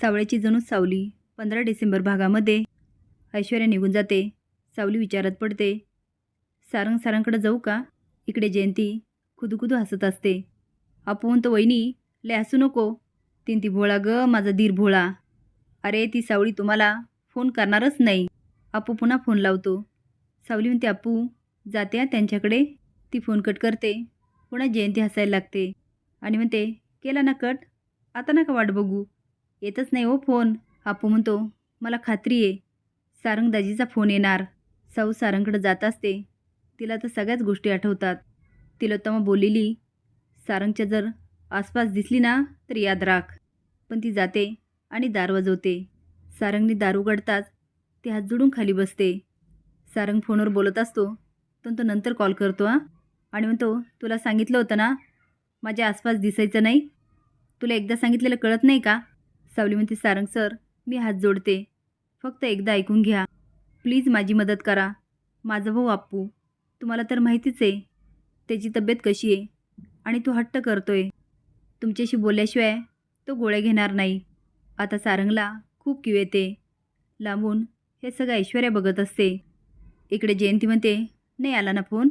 सावळ्याची जणू सावली पंधरा डिसेंबर भागामध्ये. ऐश्वर्या निघून जाते. सावली विचारात पडते. सारंग सारांकडे जाऊ का? इकडे जयंती खुदुखुदू हसत असते. आपण तो वहिनी लय हसू नको. तीन ती भोळा ग माझा धीर भोळा. अरे ती सावळी तुम्हाला फोन करणारच नाही. आपू पुन्हा फोन लावतो. सावली म्हणते आपू जाते त्यांच्याकडे. ती फोन कट करते. पुन्हा जयंती हसायला लागते. आणि म्हणते केला ना कट? आता नका वाट बघू. येतच नाही हो फोन. आपू म्हणतो मला खात्री आहे सारंगदाजीचा फोन येणार. साऊ सारंगकडं जात असते. तिला तर सगळ्याच गोष्टी आठवतात. तिलोत्तमा बोललेली सारंगच्या जर आसपास दिसली ना तर याद राख. पण ती जाते आणि दार वाजवते. सारंगने दार उघडताच ती हात जोडून खाली बसते. सारंग फोनवर बोलत असतो पण तो नंतर कॉल करतो हां. आणि म्हणतो तुला सांगितलं होतं ना माझ्या आसपास दिसायचं नाही. तुला एकदा सांगितलेलं कळत नाही का? सावली म्हणते सारंग सर मी हात जोडते. फक्त एकदा ऐकून घ्या. प्लीज माझी मदत करा. माझा भाऊ आप्पू तुम्हाला तर माहितीच आहे. त्याची तब्येत कशी आहे? आणि तो हट्ट करतोय. तुमच्याशी बोलल्याशिवाय तो गोळ्या घेणार नाही. आता सारंगला खूप किव येते. लांबून हे सगळं ऐश्वर्या बघत असते. इकडे जयंती म्हणते नाही आला ना फोन?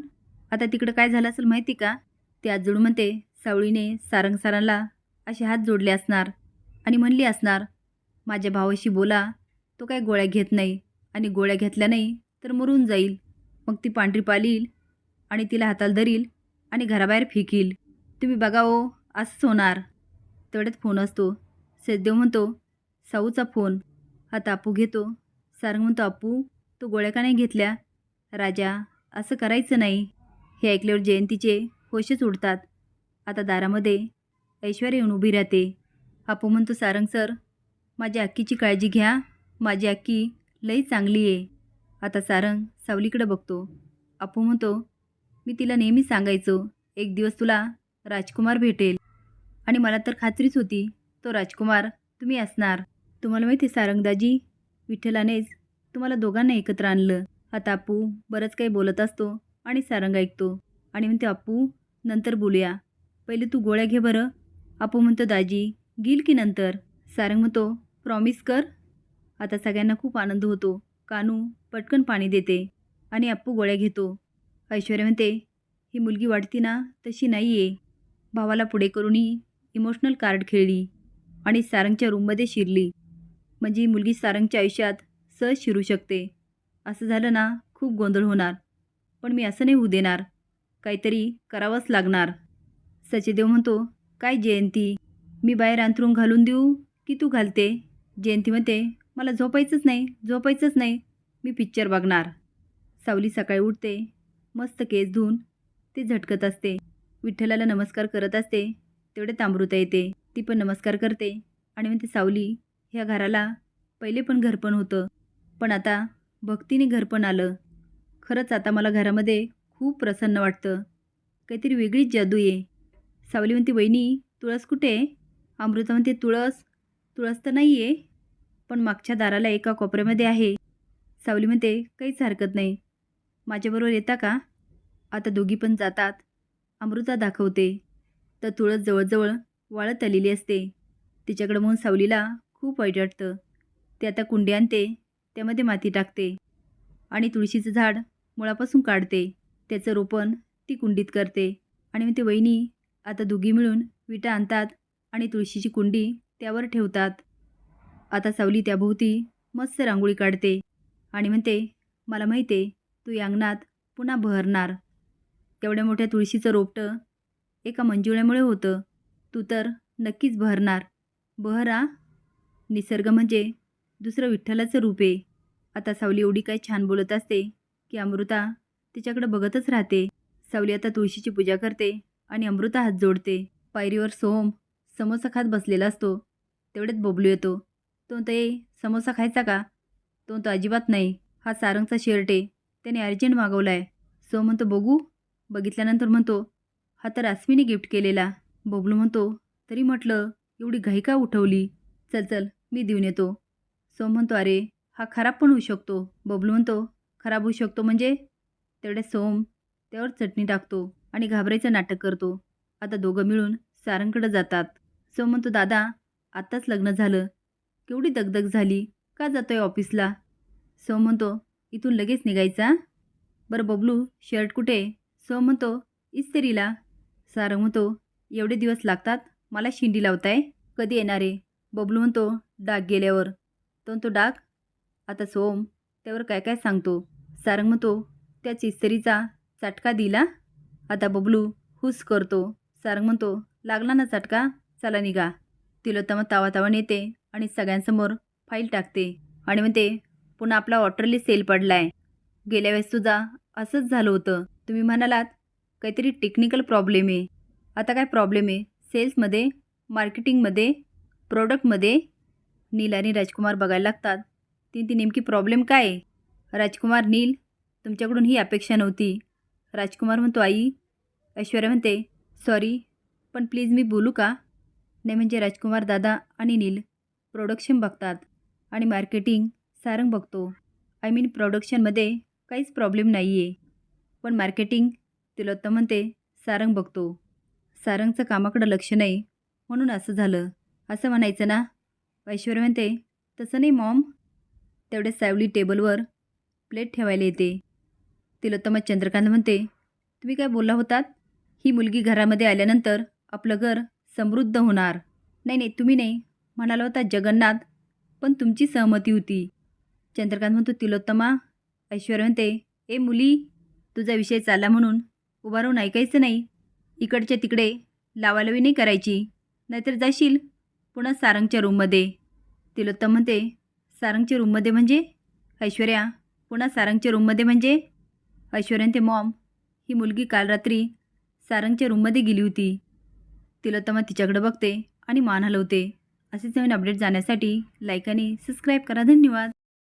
आता तिकडं काय झालं असेल माहिती का? ते आज जोडून म्हणते सावळीने सारंग सारांला असे हात जोडले असणार. आणि म्हणली असणार माझ्या भावाशी बोला तो काय गोळ्या घेत नाही आणि गोळ्या घेतल्या नाही तर मरून जाईल. मग ती पांढरी पालील आणि तिला हाताला धरील आणि घराबाहेर फेकील. तुम्ही बघा ओ असंच होणार. तेवढ्यात फोन असतो. सैदेव म्हणतो साऊचा फोन. आता आपू घेतो. सारंग म्हणतो आपू तो गोळ्या का नाही घेतल्या? राजा असं करायचं नाही. हे ऐकल्यावर जयंतीचे होशच उडतात. आता दारामध्ये ऐश्वर्या येऊन उभी राहते. आपू म्हणतो सारंग सर माझ्या अक्कीची काळजी घ्या. माझी अक्की लई चांगली आहे. आता सारंग सावलीकडं बघतो. आपू म्हणतो मी तिला नेहमी सांगायचो एक दिवस तुला राजकुमार भेटेल. आणि मला तर खात्रीच होती तो राजकुमार तुम्ही असणार. तुम्हाला माहिती आहे सारंगदाजी विठ्ठलानेच तुम्हाला दोघांना एकत्र आणलं. आता आपू बरंच काही बोलत असतो आणि सारंग ऐकतो. आणि म्हणते आपू नंतर बोलूया. पहिले तू गोळ्या घे बरं. आपू म्हणतो दाजी गेल की नंतर? सारंग म्हणतो प्रॉमिस कर. आता सगळ्यांना खूप आनंद होतो. कानू पटकन पाणी देते आणि अप्पू गोळ्या घेतो. ऐश्वर्या म्हणते ही मुलगी वाटती ना तशी नाही आहे भावाला पुढे करूनही इमोशनल कार्ड खेळली आणि सारंगच्या रूममध्ये शिरली. म्हणजे ही मुलगी सारंगच्या आयुष्यात सहज शिरू शकते. असं झालं ना खूप गोंधळ होणार. पण मी असं नाही होऊ देणार. काहीतरी करावंच लागणार. सचिदेव म्हणतो काय जयंती? मी बाहेर अंथरून घालून देऊ की तू घालते? जयंती म्हणते मला झोपायचंच नाही झोपायचंच नाही. मी पिक्चर बघणार. सावली सकाळी उठते मस्त केस धुवून ती झटकत असते. विठ्ठलाला नमस्कार करत असते तेवढे तांबृता येते. ती पण नमस्कार करते आणि म्हणते सावली ह्या घराला पहिले पण घरपण होतं पण आता भक्तीने घरपण आलं. खरंच आता मला घरामध्ये खूप प्रसन्न वाटतं. काहीतरी वेगळीच जादू आहे सावली म्हणते वहिनी तुळस कुठे आहे? अमृता म्हणते तुळस तुळस तर नाही आहे पण मागच्या दाराला एका कोपऱ्यामध्ये आहे. सावली म्हणते काहीच हरकत नाही. माझ्याबरोबर येता का? आता दोघी पण जातात. अमृता दाखवते. तर तुळस जवळजवळ वाळत आलेली असते. तिच्याकडं म्हणून सावलीला खूप वाईट वाटतं. ते आता कुंडी आणते त्यामध्ये माती टाकते आणि तुळशीचं झाड मुळापासून काढते. त्याचं रोपण ती कुंडीत करते आणि मग ते वहिनी आता दोघी मिळून विटा आणतात. आणि तुळशीची कुंडी त्यावर ठेवतात. आता सावली त्याभोवती मस्त रांगोळी काढते आणि म्हणते मला माहिती आहे तू या अंगणात पुन्हा बहरणार. एवढ्या मोठ्या तुळशीचं रोपटं एका मंजुळ्यामुळे होतं. तू तर नक्कीच बहरणार. बहरा निसर्ग म्हणजे दुसरं विठ्ठलाचं रूप आहे. आता सावली एवढी काही छान बोलत असते की अमृता तिच्याकडे बघतच राहते. सावली आता तुळशीची पूजा करते आणि अमृता हात जोडते. पायरीवर सोम समोसा खात बसलेला असतो. तेवढ्यात बबलू येतो. तो म्हणतो ए समोसा खायचा का? तो म्हणतो अजिबात नाही. हा सारंगचा शर्ट आहे. त्याने अर्जंट मागवला आहे सो म्हणतो बघू. बघितल्यानंतर म्हणतो हा तर अस्मीने गिफ्ट केलेला. बबलू म्हणतो तरी म्हटलं एवढी घाई का उठवली? चल चल मी देऊन येतो. सो म्हणतो अरे हा खराब पण होऊ शकतो. बबलू म्हणतो खराब होऊ शकतो म्हणजे? तेवढ्या सोम त्यावर चटणी टाकतो आणि घाबरायचं नाटक करतो. आता दोघं मिळून सारंगकडे जातात. सो म्हणतो दादा आत्ताच लग्न झालं. केवढी दगदग झाली. का जातोय ऑफिसला? सो म्हणतो इथून लगेच निघायचा बरं बबलू शर्ट कुठे? सो म्हणतो इस्त्रीला सारंग म्हणतो एवढे दिवस लागतात मला शिंडी लावताय. कधी येणार? आहे बबलू म्हणतो डाग गेल्यावर. तो म्हणतो डाग? आता सोम त्यावर काय काय सांगतो? सारंग म्हणतो त्याच इस्त्रीचा चटका दिला? आता बबलू हुस करतो. सारंग म्हणतो लागला ना चटका? चला निघा. तिलोत्तम तावातावा नेते आणि सगळ्यांसमोर फाईल टाकते आणि म्हणते पुन्हा आपला वॉटरली सेल पडलाय. गेल्या वेळेस तुझा असंच झालं होतं. तुम्ही म्हणालात काहीतरी टेक्निकल प्रॉब्लेम आहे. आता काय प्रॉब्लेम आहे? सेल्समध्ये मार्केटिंगमध्ये प्रोडक्टमध्ये नील आणि राजकुमार बघायला लागतात. ती ती नेमकी प्रॉब्लेम काय आहे? राजकुमार नील तुमच्याकडून ही अपेक्षा नव्हती. राजकुमार म्हणतो आई. ऐश्वर्या म्हणते सॉरी पण प्लीज मी बोलू का? नाही म्हणजे राजकुमार दादा आणि नील प्रोडक्शन बघतात आणि मार्केटिंग सारंग बघतो. आय मीन प्रोडक्शनमध्ये काहीच प्रॉब्लेम नाही आहे पण मार्केटिंग तिलोत्तम म्हणते सारंग बघतो. सारंगचं कामाकडं लक्ष नाही म्हणून असं झालं. असं म्हणायचं ना? ऐश्वर्य म्हणते तसं नाही मॉम तेवढे सावली टेबलवर प्लेट ठेवायला येते. तिलोत्तम चंद्रकांत म्हणते तुम्ही काय बोलला होतात? ही मुलगी घरामध्ये आल्यानंतर आपलं घर समृद्ध होणार. नाही नाही तुम्ही नाही. म्हणाला होता जगन्नाथ पण तुमची सहमती होती. चंद्रकांत म्हणतो तिलोत्तमा. ऐश्वर्या म्हणते ए मुली तुझा विषय चालला म्हणून. उभा राहून ऐकायचं नाही. इकडच्या तिकडे लावालावी नाही करायची. नाहीतर जाशील पुन्हा सारंगच्या रूममध्ये. तिलोत्तम म्हणते सारंगच्या रूममध्ये म्हणजे? ऐश्वर्या पुन्हा सारंगच्या रूममध्ये म्हणजे? ऐश्वर्या ते मॉम ही मुलगी काल रात्री सारंगच्या रूममध्ये गेली होती. तिलोत्तमा तिच्याकडे बघते आणि मान हलवते. असेच नवीन अपडेट जाण्यासाठी लाईक आणि सबस्क्राईब करा. धन्यवाद.